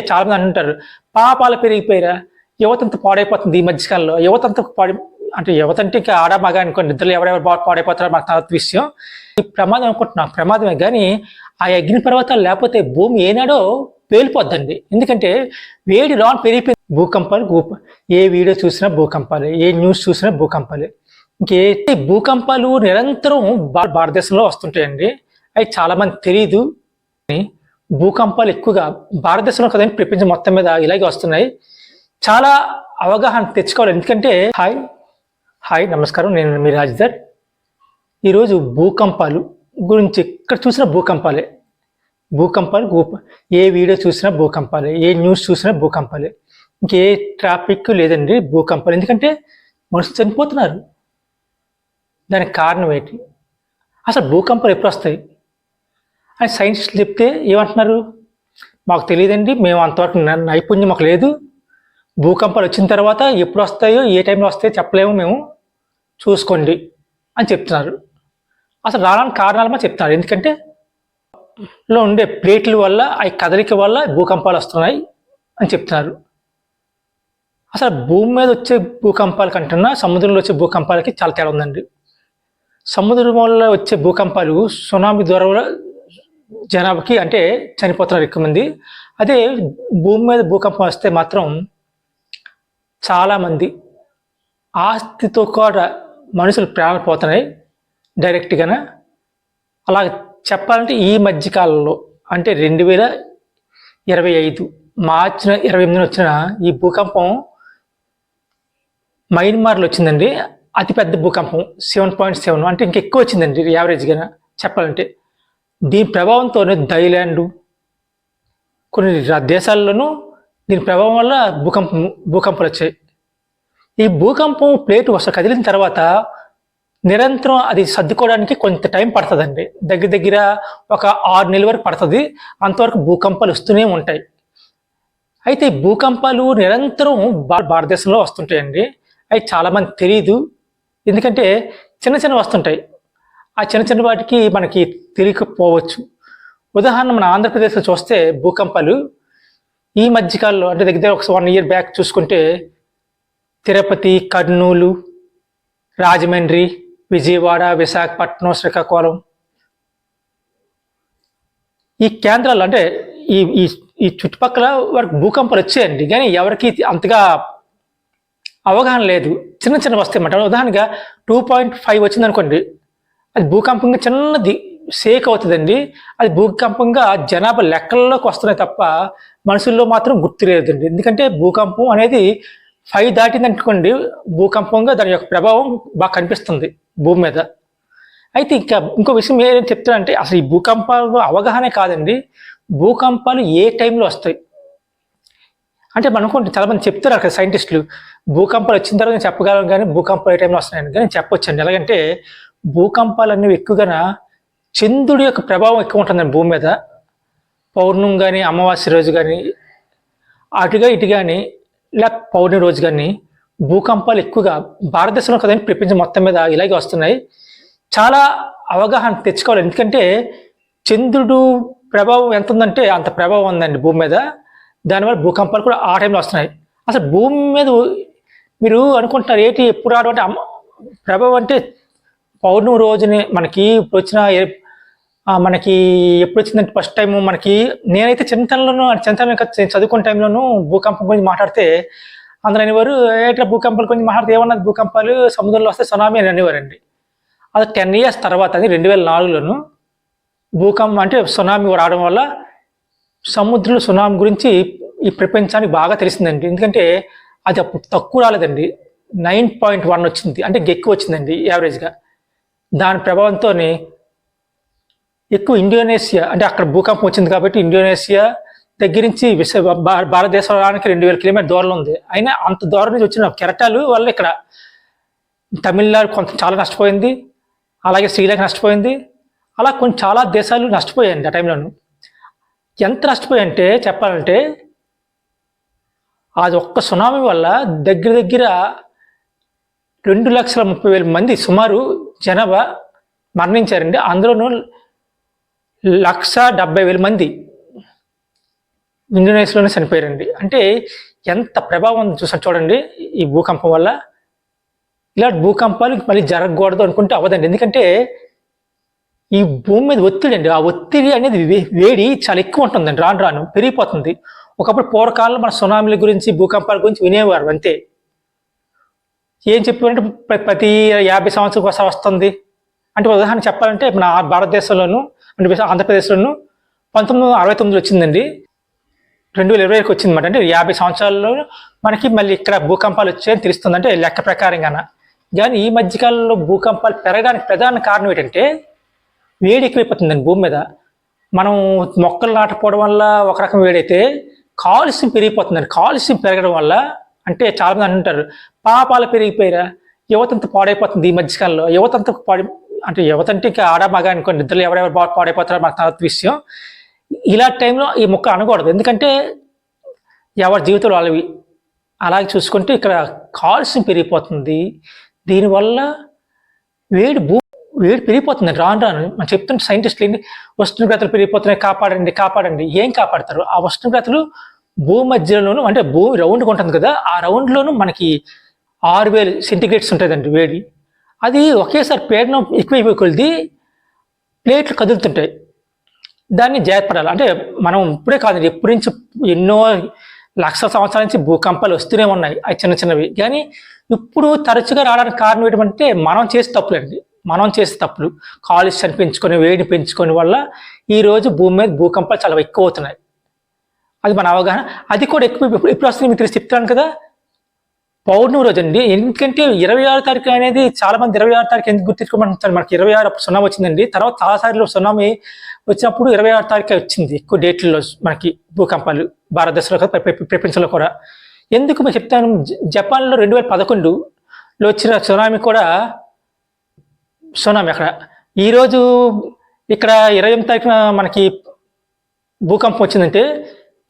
చాలా మంది అంటుంటారు పాపాలు పెరిగిపోయారా యువతంతా పాడైపోతుంది ఈ మధ్యకాలంలో. యువతంత పాడి అంటే యువత అంటే ఇంకా ఆడ మగ అనుకోండి నిద్రలు ఎవరెవరు పాడైపోతారో మాకు తర్వాత విషయం. ఈ ప్రమాదం అనుకుంటున్నాం ప్రమాదమే. కానీ ఆ అగ్ని పర్వతాలు లేకపోతే భూమి ఏనాడో పేలిపోద్దండి. ఎందుకంటే వేడి రాన్ పెరిగిపోయి భూకంపాలు భూప ఏ వీడియో చూసినా భూకంపాలే ఏ న్యూస్ చూసినా భూకంపాలే. ఇంకే భూకంపాలు నిరంతరం భారతదేశంలో వస్తుంటాయండి. అవి చాలామంది తెలియదు తెలియదు భూకంపాలు ఎక్కువగా భారతదేశంలో కదండి ప్రపంచం మొత్తం మీద ఇలాగే వస్తున్నాయి. చాలా అవగాహన తెచ్చుకోవాలి. ఎందుకంటే హాయ్ హాయ్ నమస్కారం. నేను మీ రాజ్దర్. ఈరోజు భూకంపాలు గురించి ఎక్కడ చూసినా భూకంపాలే. భూకంపాలు భూప ఏ వీడియో చూసినా భూకంపాలే. ఏ న్యూస్ చూసినా భూకంపాలే. ఇంకే ట్రాఫిక్ లేదండి భూకంపాలు. ఎందుకంటే మనుషులు చనిపోతున్నారు. దానికి కారణం ఏంటి? అసలు భూకంపాలు ఎప్పుడు వస్తాయి? అని సైంటిస్టులు చెప్తే ఏమంటున్నారు? మాకు తెలియదండి మేము అంతవరకు నైపుణ్యం మాకు లేదు. భూకంపాలు వచ్చిన తర్వాత ఎప్పుడు వస్తాయో ఏ టైంలో వస్తాయో చెప్పలేము మేము. చూసుకోండి అని చెప్తున్నారు. అసలు రావడానికి కారణాలమా చెప్తున్నారు. ఎందుకంటే లో ఉండే ప్లేట్ల వల్ల అవి కదలిక వల్ల భూకంపాలు వస్తున్నాయి అని చెప్తున్నారు. అసలు భూమి మీద వచ్చే భూకంపాల కంటున్నా సముద్రంలో వచ్చే భూకంపాలకి చాలా తేడా ఉందండి. సముద్రం వల్ల వచ్చే భూకంపాలు సునామీ ద్వారా జనాభాకి అంటే చనిపోతున్నారు ఎక్కువ మంది అదే భూమి మీద భూకంపం వస్తే మాత్రం చాలామంది ఆస్తితో కూడా మనుషులు ప్రాణాలు పోతున్నాయి డైరెక్ట్గానే. అలా చెప్పాలంటే ఈ మధ్యకాలంలో అంటే రెండు వేల ఇరవై ఐదు మార్చి ఇరవై ఎనిమిదిన వచ్చిన ఈ భూకంపం మయన్మార్లో వచ్చిందండి. అతిపెద్ద భూకంపం సెవెన్ పాయింట్ సెవెన్ అంటే ఇంకెక్కువ వచ్చిందండి యావరేజ్గా చెప్పాలంటే. దీని ప్రభావంతోనే థైలాండ్ కొన్ని దేశాల్లోనూ దీని ప్రభావం వల్ల భూకంపం భూకంపాలు వచ్చాయి. ఈ భూకంపం ప్లేట్ వస్త కదిలిన తర్వాత నిరంతరం అది సర్దుకోవడానికి కొంత టైం పడుతుందండి. దగ్గర దగ్గర ఒక ఆరు నెలల వరకు పడుతుంది. అంతవరకు భూకంపాలు వస్తూనే ఉంటాయి. అయితే ఈ భూకంపాలు నిరంతరం భారతదేశంలో వస్తుంటాయండి. అవి చాలామంది తెలియదు ఎందుకంటే చిన్న చిన్న వస్తుంటాయి. ఆ చిన్న చిన్న వాటికి మనకి తెలియకపోవచ్చు. ఉదాహరణ మన ఆంధ్రప్రదేశ్లో చూస్తే భూకంపాలు ఈ మధ్యకాలంలో అంటే దగ్గర ఒక వన్ ఇయర్ బ్యాక్ చూసుకుంటే తిరుపతి కర్నూలు రాజమండ్రి విజయవాడ విశాఖపట్నం శ్రీకాకుళం. ఈ కేంద్రాలు అంటే ఈ ఈ ఈ చుట్టుపక్కల వారికి భూకంపాలు వచ్చాయండి. కానీ ఎవరికి అంతగా అవగాహన లేదు. చిన్న చిన్న వస్తాయి అన్నమాట. ఉదాహరణగా టూ పాయింట్ ఫైవ్ వచ్చింది అనుకోండి అది భూకంపంగా చిన్నది షేక్ అవుతుందండి. అది భూకంపంగా జనాభా లెక్కల్లోకి వస్తున్నాయి తప్ప మనుషుల్లో మాత్రం గుర్తు లేదండి. ఎందుకంటే భూకంపం అనేది ఫైవ్ దాటింది అనుకోండి భూకంపంగా దాని యొక్క ప్రభావం బాగా కనిపిస్తుంది భూమి మీద. అయితే ఇంకా ఇంకో విషయం ఏం చెప్తానంటే అసలు ఈ భూకంపాలు అవగాహన కాదండి. భూకంపాలు ఏ టైంలో వస్తాయి? అంటే మనం అనుకుంటే చాలా మంది చెప్తారు అక్కడ సైంటిస్టులు భూకంపాలు వచ్చిన తర్వాత నేను చెప్పగలను కానీ భూకంపాలు ఏ టైంలో వస్తున్నాయని కానీ చెప్పొచ్చండి. ఎలాగంటే భూకంపాలు అనేవి ఎక్కువగా చంద్రుడి యొక్క ప్రభావం ఎక్కువ ఉంటుందండి భూమి మీద. పౌర్ణం కానీ అమావాస్య రోజు కానీ అటుగా ఇటు కానీ ఇలా పౌర్ణమి రోజు కానీ భూకంపాలు ఎక్కువగా భారతదేశంలో కదండి ప్రపంచం మొత్తం మీద ఇలాగే వస్తున్నాయి. చాలా అవగాహన తెచ్చుకోవాలి. ఎందుకంటే చంద్రుడు ప్రభావం ఎంత ఉందంటే అంత ప్రభావం ఉందండి భూమి మీద. దానివల్ల భూకంపాలు కూడా ఆ టైంలో వస్తున్నాయి. అసలు భూమి మీద మీరు అనుకుంటున్నారు ఏంటి ఎప్పుడు రావడం అంటే ప్రభావం అంటే పౌర్ణమి రోజుని మనకి ఇప్పుడు వచ్చిన మనకి ఎప్పుడు వచ్చిందంటే ఫస్ట్ టైం మనకి నేనైతే చిన్నతనంలోనూ చింతన ఇంకా చదువుకునే టైంలోనూ భూకంపం గురించి మాట్లాడితే అందరూ అనేవారు ఇట్లా భూకంపాల గురించి మాట్లాడితే ఏమన్నది భూకంపాలు సముద్రంలో వస్తే సునామీ అని అనేవారండి. అది టెన్ ఇయర్స్ తర్వాత అది రెండు వేల నాలుగులోను భూకంపం అంటే సునామీ రావడం వల్ల సముద్రంలో సునామీ గురించి ఈ ప్రపంచానికి బాగా తెలిసిందండి. ఎందుకంటే అది అప్పుడు తక్కువ రాలేదండి. నైన్ పాయింట్ వన్ వచ్చింది. అంటే ఎక్కువ వచ్చిందండి యావరేజ్గా. దాని ప్రభావంతో ఎక్కువ ఇండోనేషియా అంటే అక్కడ భూకంపం వచ్చింది కాబట్టి ఇండోనేషియా దగ్గర నుంచి విశ్వ భా- భారతదేశానికి రెండు వేల కిలోమీటర్ దూరంలో ఉంది. అయినా అంత దూరం నుంచి వచ్చిన కెరటాలు వల్ల ఇక్కడ తమిళనాడు కొంత చాలా నష్టపోయింది అలాగే శ్రీలంక నష్టపోయింది అలా కొన్ని చాలా దేశాలు నష్టపోయాయండి ఆ టైంలోను. ఎంత నష్టపోయాయి అంటే చెప్పాలంటే అది ఒక్క సునామీ వల్ల దగ్గర దగ్గర రెండు లక్షల ముప్పై వేల మంది సుమారు జనాభా మరణించారండి. అందులోనూ లక్ష డెబ్బై వేల మంది ఇండోనేషియాలోనే చనిపోయారండి. అంటే ఎంత ప్రభావం ఉంది చూసాను చూడండి ఈ భూకంపం వల్ల. ఇలాంటి భూకంపాలు మళ్ళీ జరగకూడదు అనుకుంటే అవ్వదండి. ఎందుకంటే ఈ భూమి మీద ఒత్తిడి అండి. ఆ ఒత్తిడి అనేది వే- వేడి చాలా ఎక్కువ ఉంటుందండి. రాను రాను పెరిగిపోతుంది. ఒకప్పుడు పూర్వకాలంలో మన సునామీల గురించి భూకంపాల గురించి వినేవారు అంతే. ఏం చెప్పారంటే ప్రతి యాభై సంవత్సరాలకు ఒకసారి వస్తుంది. అంటే ఉదాహరణ చెప్పాలంటే మన భారతదేశంలోను అంటే ఆంధ్రప్రదేశ్లోను పంతొమ్మిది వందల అరవై తొమ్మిది వచ్చిందండి. రెండు వేల ఇరవైకి వచ్చిందన్నమాట. అంటే యాభై సంవత్సరాల్లో మనకి మళ్ళీ ఇక్కడ భూకంపాలు వచ్చాయని తెలుస్తుంది. అంటే లెక్క ప్రకారంగాన. కానీ ఈ మధ్యకాలంలో భూకంపాలు పెరగడానికి ప్రధాన కారణం ఏంటంటే వేడి ఎక్కువైపోతుందండి భూమి మీద. మనం మొక్కలు నాటకపోవడం వల్ల ఒక రకం వేడైతే కాలుష్యం పెరిగిపోతుందండి. కాలుష్యం పెరగడం వల్ల అంటే చాలా మంది అంటుంటారు పాపాలు పెరిగిపోయారా యువతంత పాడైపోతుంది ఈ మధ్యకాలంలో. యువతంత పాడి అంటే యువత అంటే ఇంకా ఆడ మగ అనుకోండి నిద్రలు ఎవరెవరు బా- పాడైపోతారో మన తర్వాత విషయం. ఇలాంటి టైంలో ఈ మొక్క అనకూడదు. ఎందుకంటే ఎవరి జీవితంలో వాళ్ళవి అలాగే చూసుకుంటే ఇక్కడ కాలుష్యం పెరిగిపోతుంది. దీనివల్ల వేడి భూ వేడి పెరిగిపోతుంది. రాను రాను మనం చెప్తుంటే సైంటిస్టులు ఏంటి ఉష్ణోగ్రతలు పెరిగిపోతున్నాయి కాపాడండి కాపాడండి. ఏం కాపాడతారు? ఆ ఉష్ణోగ్రతలు భూమధ్యలోనూ అంటే భూమి రౌండ్గా ఉంటుంది కదా ఆ రౌండ్లోనూ మనకి ఆరు వేలు సెంటిగ్రేడ్స్ ఉంటుందండి వేడి. అది ఒకేసారి పీడనం ఎక్కువైపోయి కొలిది ప్లేట్లు కదులుతుంటాయి. దాన్ని జాగ్రత్తపడాలి అంటే మనం ఇప్పుడే కాదు ఎప్పటి నుంచి ఎన్నో లక్షల సంవత్సరాల నుంచి భూకంపాలు వస్తూనే ఉన్నాయి అవి చిన్న చిన్నవి. కానీ ఇప్పుడు తరచుగా రావడానికి కారణం ఏంటంటే మనం చేసే తప్పులండి. మనం చేసే తప్పులు. కాలుష్యాన్ని పెంచుకొని వేడిని పెంచుకొని వల్ల ఈ రోజు భూమి మీద భూకంపాలు చాలా ఎక్కువ అవుతున్నాయి. అది మన అవగాహన. అది కూడా ఎక్కువ ఇప్పుడు ఎప్పుడు వస్తుంది మీకు తెలిసి చెప్తాను కదా. పౌర్ణమి రోజు అండి ఎందుకంటే ఇరవై ఆరు తారీఖు అనేది చాలా మంది ఇరవై ఆరు తారీఖు ఎందుకు గుర్తించుకోమంటారు మనకి ఇరవై ఆరు అప్పుడు వచ్చిందండి. తర్వాత చాలాసార్లు సునామీ వచ్చినప్పుడు ఇరవై ఆరు తారీఖు వచ్చింది. ఎక్కువ డేట్లలో మనకి భూకంపాలు భారతదేశంలో ప్రపంచంలో కూడా. ఎందుకు మేము చెప్తాను? జపాన్లో రెండు వేల పదకొండులో వచ్చిన సునామీ కూడా సునామీ అక్కడ. ఈరోజు ఇక్కడ ఇరవై ఎనిమిది తారీఖున మనకి భూకంపం వచ్చిందంటే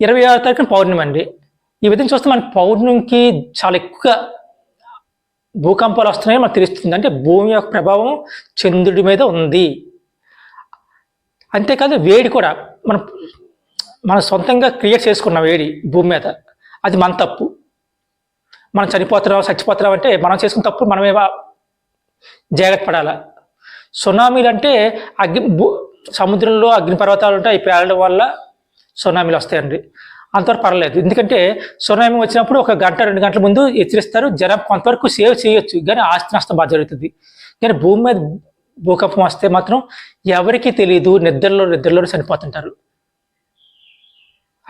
ఇరవై ఆరు తారీఖున పౌర్ణమి అండి. ఈ విధంగా చూస్తే మనకి పౌర్ణమికి చాలా ఎక్కువ భూకంపాలు వస్తున్నాయని మనకు తెలుస్తుంది. అంటే భూమి యొక్క ప్రభావం చంద్రుడి మీద ఉంది. అంతేకాదు వేడి కూడా మనం మనం సొంతంగా క్రియేట్ చేసుకున్న వేడి భూమి మీద. అది మన తప్పు. మనం చనిపోతున్నాం చచ్చిపోతున్నాం అంటే మనం చేసుకున్న తప్పు మనమే జాగ్రత్త పడాలా. సునామీలు అంటే అగ్ని భూ- సముద్రంలో అగ్నిపర్వతాలు ఉంటాయి పేలడం వల్ల సునామీలు వస్తాయండి. అంతవరకు పర్లేదు ఎందుకంటే సునామీ వచ్చినప్పుడు ఒక గంట రెండు గంటల ముందు హెచ్చరిస్తారు. జనం కొంతవరకు సేవ్ చేయొచ్చు. కానీ ఆస్తి నష్టం బాగా జరుగుతుంది. కానీ భూమి మీద భూకంపం వస్తే మాత్రం ఎవరికీ తెలియదు నిద్రలో నిద్రలో చనిపోతుంటారు.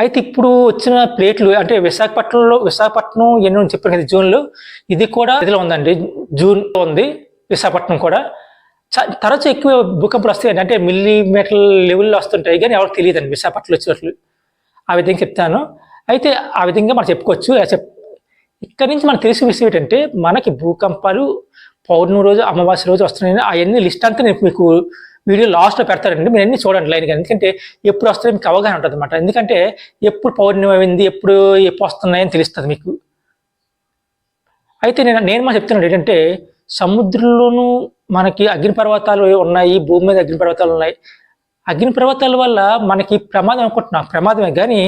అయితే ఇప్పుడు వచ్చిన ప్లేట్లు అంటే విశాఖపట్నంలో విశాఖపట్నం ఎన్నో చెప్పాను కదా జూన్లో. ఇది కూడా ఇదిలో ఉందండి. జూన్లో ఉంది. విశాఖపట్నం కూడా. తరచు ఎక్కువ భూకంపాలు వస్తాయండి అంటే మిల్లీమీటర్ లెవెల్లో వస్తుంటాయి కానీ ఎవరికి తెలియదండి. విశాఖపట్నంలో వచ్చినట్లు ఆ విధంగా చెప్తాను. అయితే ఆ విధంగా మనం చెప్పుకోవచ్చు. ఆ చెప్ ఇక్కడి నుంచి మనం తెలిసిన విషయం ఏంటంటే మనకి భూకంపాలు పౌర్ణమి రోజు అమావాస్య రోజు వస్తున్నాయి అవన్నీ లిస్ట్ అంతా నేను మీకు వీడియో లాస్ట్లో పెడతారండి మీరు అన్ని చూడండి లైన్గా. ఎందుకంటే ఎప్పుడు వస్తాయో మీకు అవగాహన ఉంటుంది అనమాట ఎందుకంటే ఎప్పుడు పౌర్ణమి అయింది ఎప్పుడు ఎప్పుడు వస్తున్నాయని తెలుస్తుంది మీకు. అయితే నేను నేను మా చెప్తున్నాడు ఏంటంటే సముద్రంలోనూ మనకి అగ్నిపర్వతాలు ఉన్నాయి భూమి మీద అగ్నిపర్వతాలు ఉన్నాయి. అగ్నిపర్వతాల వల్ల మనకి ప్రమాదం అనుకుంటున్నాం ప్రమాదమే. కానీ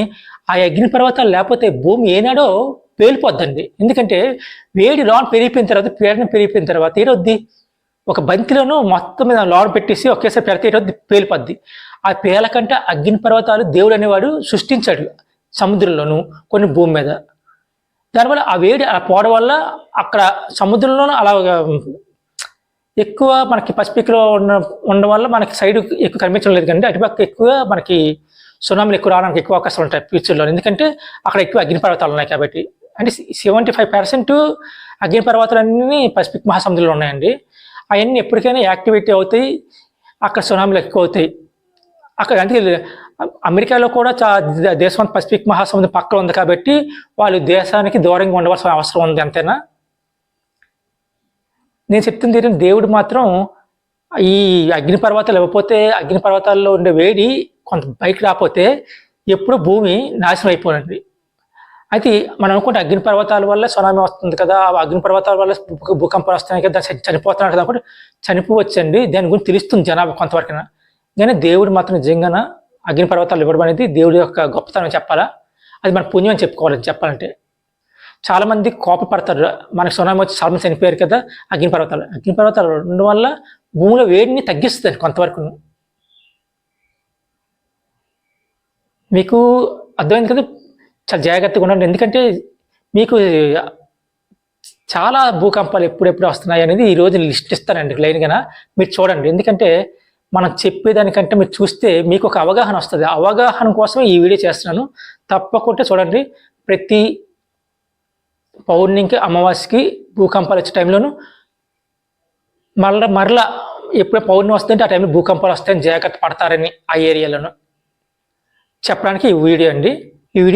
ఆ అగ్నిపర్వతాలు లేకపోతే భూమి ఏనాడో పేలిపోద్దండి. ఎందుకంటే వేడి లాన్ పెరిగిపోయిన తర్వాత పీడనం పెరిగిపోయిన తర్వాత ఏరొద్ది ఒక బంతిలోనూ మొత్తం మీద లోడ పెట్టేసి ఒకేసారి పెడితే ఏరొద్ది పేలిపోద్ది. ఆ పేలకంటే అగ్నిపర్వతాలు దేవుడు అనేవాడు సృష్టించాడు సముద్రంలోను కొన్ని భూమి మీద. దానివల్ల ఆ వేడి ఆ పోవడం వల్ల అక్కడ సముద్రంలోనూ అలా ఎక్కువ మనకి పసిఫిక్లో ఉన్న ఉండడం వల్ల మనకి సైడ్ ఎక్కువ కనిపించడం లేదు. కానీ అటుపక్క ఎక్కువ మనకి సునామీలు ఎక్కువ రావడానికి ఎక్కువ అవకాశాలు ఉంటాయి ఫ్యూచర్లో ఎందుకంటే అక్కడ ఎక్కువ అగ్నిపర్వతాలు ఉన్నాయి కాబట్టి. అంటే సెవెంటీ ఫైవ్ పర్సెంట్ అగ్నిపర్వతాలన్నీ పసిఫిక్ మహాసముద్రంలో ఉన్నాయండి. అవన్నీ ఎప్పటికైనా యాక్టివేటీ అవుతాయి. అక్కడ సునామీలు ఎక్కువ అవుతాయి. అక్కడ అంటే అమెరికాలో కూడా చా దేశం పసిఫిక్ మహాసముద్రం పక్కన ఉంది కాబట్టి వాళ్ళు దేశానికి దూరంగా ఉండవలసిన అవసరం ఉంది అంతేనా? నేను చెప్తుంది ఏంటంటే దేవుడు మాత్రం ఈ అగ్నిపర్వతాలు ఇవ్వకపోతే అగ్నిపర్వతాల్లో ఉండే వేడి కొంత బయటకు రాకపోతే ఎప్పుడు భూమి నాశనం అయిపోనండి. అయితే మనం అనుకుంటే అగ్నిపర్వతాల వల్ల సునామీ వస్తుంది కదా ఆ అగ్నిపర్వతాల వల్ల భూ- భూకంపాలు వస్తున్నాయి కదా చనిపోతున్నాడు కదా అనుకుంటే చనిపోవచ్చండి. దాని గురించి తెలుస్తుంది జనాభా కొంతవరకైనా. కానీ దేవుడు మాత్రం నిజంగా అగ్నిపర్వతాలు ఇవ్వడం అనేది దేవుడి యొక్క గొప్పతనం చెప్పాలా? అది మన పుణ్యం అని చెప్పుకోవాలి చెప్పాలంటే. చాలా మంది కోపపడతారు మనకి సునామీ వచ్చి చాలా చనిపోయారు కదా అగ్నిపర్వతాలు అగ్నిపర్వతాలు ఉండడం వల్ల భూమిలో వేడిని తగ్గిస్తుంది కొంతవరకు. మీకు అర్థమైంది కదా? చాలా జాగ్రత్తగా ఉండండి. ఎందుకంటే మీకు చాలా భూకంపాలు ఎప్పుడెప్పుడు వస్తున్నాయి అనేది ఈ రోజు లిస్ట్ ఇస్తానండి లైన్గా మీరు చూడండి. ఎందుకంటే మనం చెప్పేదానికంటే మీరు చూస్తే మీకు ఒక అవగాహన వస్తుంది. అవగాహన కోసమే ఈ వీడియో చేస్తున్నాను. తప్పకుండా చూడండి. ప్రతి పౌర్ణమికి అమావాస్యకి భూకంపాలు వచ్చే టైంలోను మరల మరలా ఎప్పుడు పౌర్ణమి వస్తుందంటే ఆ టైంలో భూకంపాలు వస్తాయని జాగ్రత్త పడతారని ఆ ఏరియాలోను. చెప్పడానికి ఈ వీడియో అండి. ఈ వీడియో